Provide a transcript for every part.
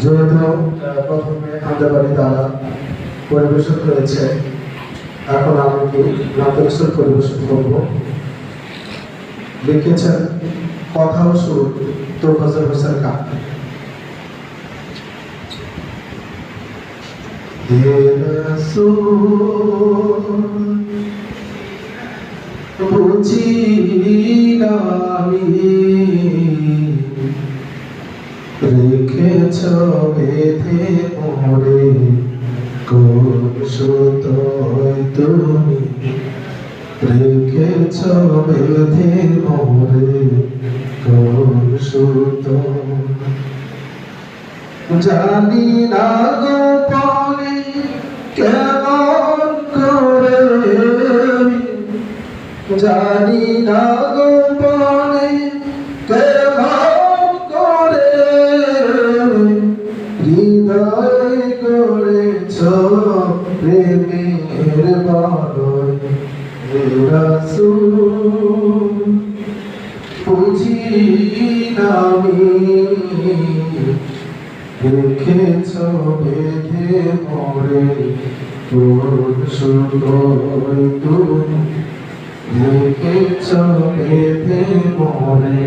যেহেতু প্রথমে আমাদের বাড়ি তারা পরিবেশন করেছে। এখন আমি কি নাতরসুর পরিবেশন করব। লিখেছেন কথা ও তো ফজল হোসেন খান। বুঝি আমি বেঁধে মোরে কোন সুতোয় তুমি। রেখেছ বেঁধে মোরে কোন সুতো জানি না গোপনে কেমন করে। জানি না গোপনে হে রাসূল বুঝি না আমি রেখেছ বেঁধে মরে কোন সুতোয় তুমি রেখেছ বেঁধে মরে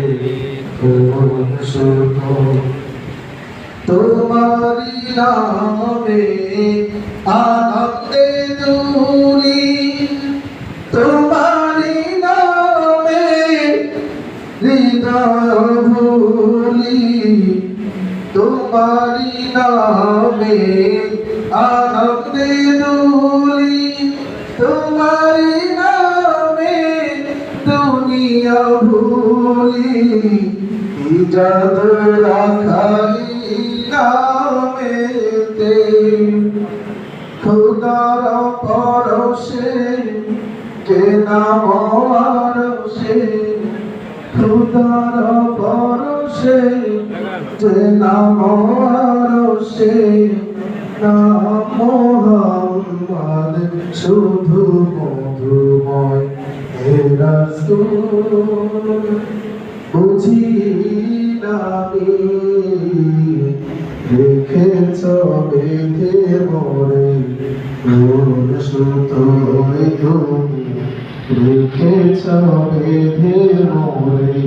কোন সুতো তোমারি নামে আনন্দে দুলি তোমারি নামে হৃদয় ভুলি। তোমারি নামে আনন্দে দুলি তোমারি নামে দুনিয়া ভুলি। ইজাদ রাখাই খুদার পরশে যে নাম আরশে খুদার পরশে যে নাম আরশে নাম মোহাম্মদ, শুধু মধুময় হে রাসূল। বুঝি নামি রেখেছ বেঁধে মরে কোন সুতোয় তুমি রেখেছ বেঁধে মরে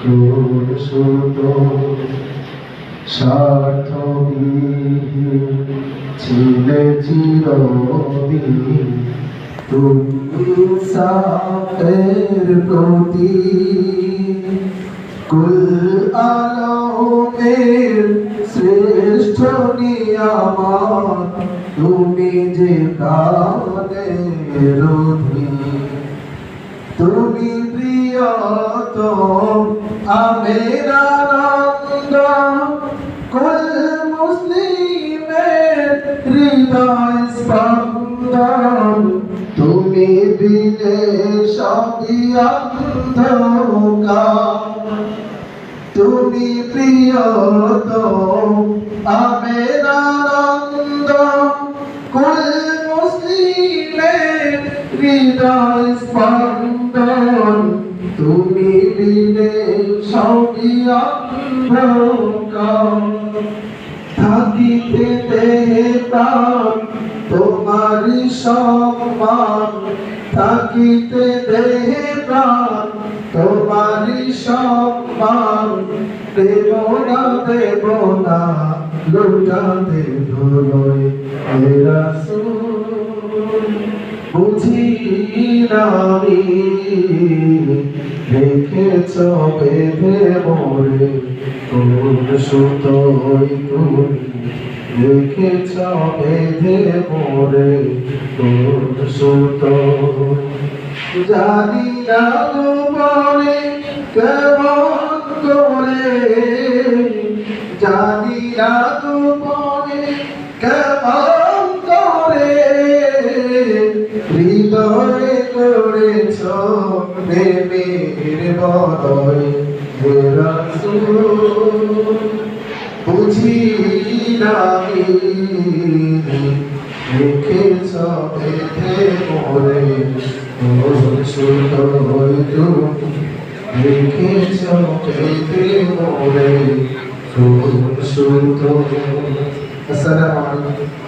কোন সুতো স্বার্থবিহীন ছিলে চিরদিন তুমি সাপের প্রতি কুল আলমের শ্রেষ্ঠ নিয়ামত তুমি যে অধীন। তুমি প্রিয়তম আমের আনন্দ, কুল মুসলিমের হৃদয় স্পন্দন তুমি বিনে সবই তুমি আমের আনন্দ তুমি সবই থাকিতে দেহে প্রাণ তোমারি সম্মান থাকিতে দেহে প্রাণ তোমারি সম্মান। দেব না দেব না লুটা দেব লয় হে রাসূল বুঝি নামি রেখেছ বেঁধে মরে কোন সুতোয় তুমি রেখেছ বেঁধে মরে কোন সুতোয়। জানি না গোপনে কেমন হৃদয়ে করেছ প্রেমের রাসূল। বুঝি নামি রেখেছ বেঁধে মোরে তুমি রেখেছ বেঁধে মোরে আসসালামু আলাইকুম।